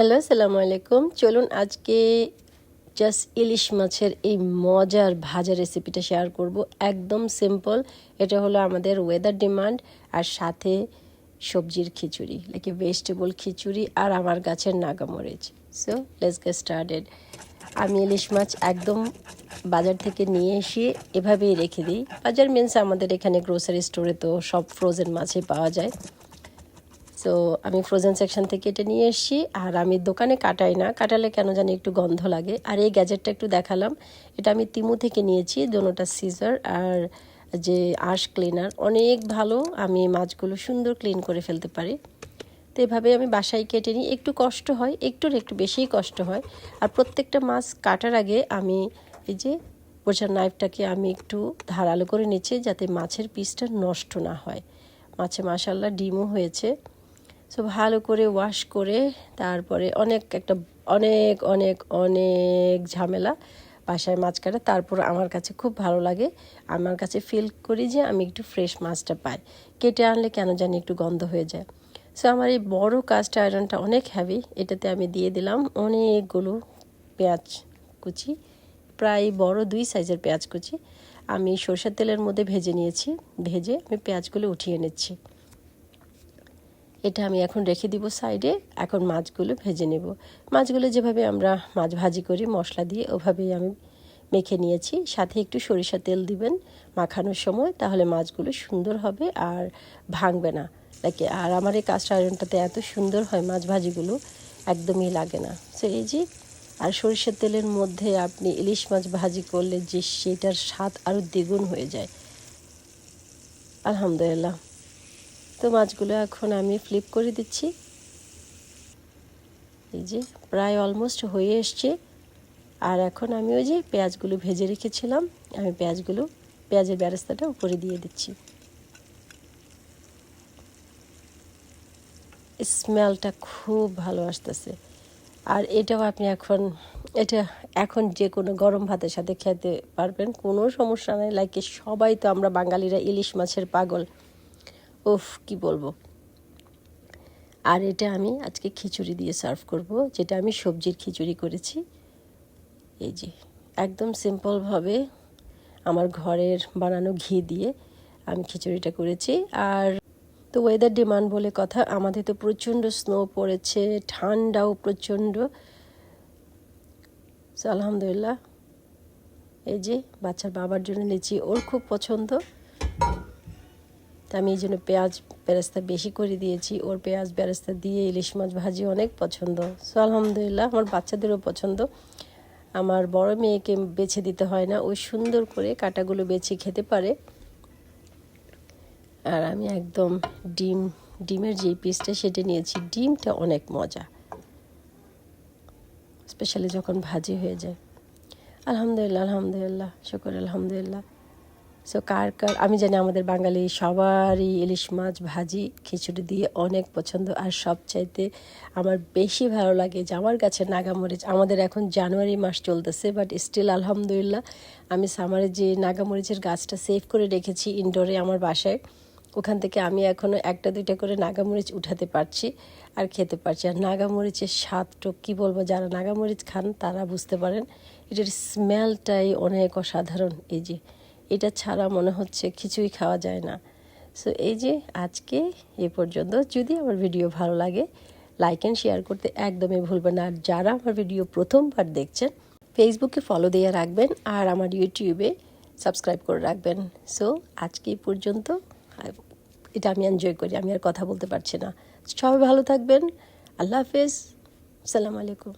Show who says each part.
Speaker 1: Hello, আসসালামু আলাইকুম। চলুন আজকে জাস্ট ইলিশ মাছের এই মজার ভাজা রেসিপিটা শেয়ার করব। একদম সিম্পল এটা হলো আমাদের ওয়েদার ডিমান্ড আর সাথে সবজির খিচুড়ি লাইক ভেজিটেবল খিচুড়ি আর আমার গাছের নাগামরিচ। সো লেটস গেট স্টার্টেড আমি ইলিশ মাছ একদম বাজার থেকে নিয়ে এসে এভাবেই রেখে দিই। বাজার মিনস আমাদের এখানে গ্রোসারি স্টোরে তো সব ফ্রোজেন মাছই পাওয়া যায়। সো আমি ফ্রোজেন সেকশন থেকে এটা নিয়ে এসেছি, আর আমি দোকানে কাটাই না। কাটালে কেন জানি একটু গন্ধ লাগে। আর এই গ্যাজেটটা একটু দেখালাম। এটা আমি তিমু থেকে নিয়েছি, দোনোটা সিজার আর যে আশ ক্লিনার অনেক ভালো। আমি মাছগুলো সুন্দর ক্লিন করে ফেলতে পারি। তো এভাবে আমি বাসায় কেটে নিই। একটু কষ্ট হয়, একটুর একটু বেশিই কষ্ট হয়। আর প্রত্যেকটা মাছ কাটার আগে আমি এই যে বোঝার নাইফটাকে আমি একটু ধারালো করে নিচ্ছি, যাতে মাছের পিসটা নষ্ট না হয়। মাছে মাসাল্লাহ ডিমও হয়েছে। সো ভালো করে ওয়াশ করে তারপরে অনেক একটা, অনেক অনেক অনেক ঝামেলা বাসায় মাছ কাটা তারপর আমার কাছে খুব ভালো লাগে। আমার কাছে ফিল করি যে আমি একটু ফ্রেশ মাছটা পাই। কেটে আনলে কেন জানি একটু গন্ধ হয়ে যায়। সো আমার এই বড় কাস্ট আয়রনটা অনেক হ্যাভি এটাতে আমি দিয়ে দিলাম অনেকগুলো পেঁয়াজ কুচি, প্রায় বড় দুই সাইজের পেঁয়াজ কুচি। আমি সরষের তেলের মধ্যে ভেজে নিয়েছি। ভেজে আমি পেঁয়াজগুলো উঠিয়ে নিচ্ছি। এটা আমি এখন রেখে দিব সাইডে। এখন মাছগুলো ভেজে নেব। মাছগুলো যেভাবে আমরা মাছ ভাজি করি, মশলা দিয়ে, ওভাবেই আমি মেখে নিয়েছি। সাথে একটু সরিষা তেল দিবেন মাখানোর সময়, তাহলে মাছগুলো সুন্দর হবে আর ভাঙবে না। নাকি আর আমার এই কাস্ট আয়রনটাতে এত সুন্দর হয় মাছ ভাজিগুলো, একদমই লাগে না। সো এই যে, আর সরিষার তেলের মধ্যে আপনি ইলিশ মাছ ভাজি করলে যে সেটার স্বাদ আরও দ্বিগুণ হয়ে যায়। আলহামদুলিল্লাহ। তো মাছগুলো এখন আমি ফ্লিপ করে দিচ্ছি। এই যে প্রায় অলমোস্ট হয়ে এসছে। আর এখন আমি ওই যে পেঁয়াজগুলো ভেজে রেখেছিলাম, আমি পেঁয়াজগুলো, পেঁয়াজের ব্যবস্থাটা উপরে দিয়ে দিচ্ছি। স্মেলটা খুব ভালো আসতেছে। আর এটাও আপনি এখন, এটা এখন যে কোনো গরম ভাতের সাথে খেতে পারবেন, কোনো সমস্যা নেই। লাইক সবাই তো আমরা বাঙালিরা ইলিশ মাছের পাগল। উফ, কি বলব? আর এটা আমি আজকে খিচুড়ি দিয়ে সার্ভ করব, যেটা আমি সবজির খিচুড়ি করেছি। এই যে, একদম সিম্পলভাবে আমার ঘরের বানানো ঘি দিয়ে আমি খিচুড়িটা করেছি। আর তো ওয়েদার ডিমান্ড বলে কথা, আমাদের তো প্রচণ্ড স্নো পড়েছে, ঠান্ডাও প্রচণ্ড। আলহামদুলিল্লাহ। এই যে, বাচ্চার বাবার জন্য নিচ্ছি ওর খুব পছন্দ। তা আমি এই জন্য পেঁয়াজ বেরেস্তা বেশি করে দিয়েছি। ওর পেঁয়াজ বেরেস্তা দিয়ে ইলিশ মাছ ভাজি অনেক পছন্দ। সো, আলহামদুলিল্লাহ, আমার বাচ্চাদেরও পছন্দ। আমার বড় মেয়েকে বেছে দিতে হয় না। ওই সুন্দর করে কাটাগুলো বেছে খেতে পারে। আর আমি একদম ডিম, ডিমের যে পিসটা সেটা নিয়েছি। ডিমটা অনেক মজা। স্পেশালি যখন ভাজি হয়ে যায়। আলহামদুলিল্লাহ আলহামদুলিল্লাহ, শুকর আলহামদুলিল্লাহ। সো কার কার, আমি জানি আমাদের বাঙালি সবারই ইলিশ মাছ, ভাজি, খিচুড়ি দিয়ে অনেক পছন্দ। আর সবচাইতে আমার বেশি ভালো লাগে যে আমার কাছে নাগামরিচ। আমাদের এখন জানুয়ারি মাস চলতেছে বাট স্টিল আলহামদুলিল্লাহ, আমি সামারে যে নাগামরিচের গাছটা সেভ করে রেখেছি ইনডোরে আমার বাসায়, ওখান থেকে আমি এখনও একটা, দুইটা করে নাগামরিচ উঠাতে পারছি আর খেতে পারছি। আর নাগামরিচের স্বাদটা কী বলব, যারা নাগামরিচ খান তারা বুঝতে পারেন, এটার স্মেলটাই অনেক অসাধারণ। এই যে এটা ছাড়া মনে হচ্ছে কিছুই খাওয়া যায় না। সো এই যে আজকে এ পর্যন্ত, যদি আমার ভিডিও ভালো লাগে লাইক অ্যান্ড শেয়ার করতে একদমই ভুলবেন না। আর যারা আমার ভিডিও প্রথমবার দেখছেন ফেসবুকে ফলো দিয়ে রাখবেন আর আমার ইউটিউবে সাবস্ক্রাইব করে রাখবেন। সো আজকে পর্যন্ত এটা আমি এনজয় করি, আমি আর কথা বলতে পারছি না। সবাই ভালো থাকবেন। আল্লাহ হাফেজ। সালাম আলাইকুম।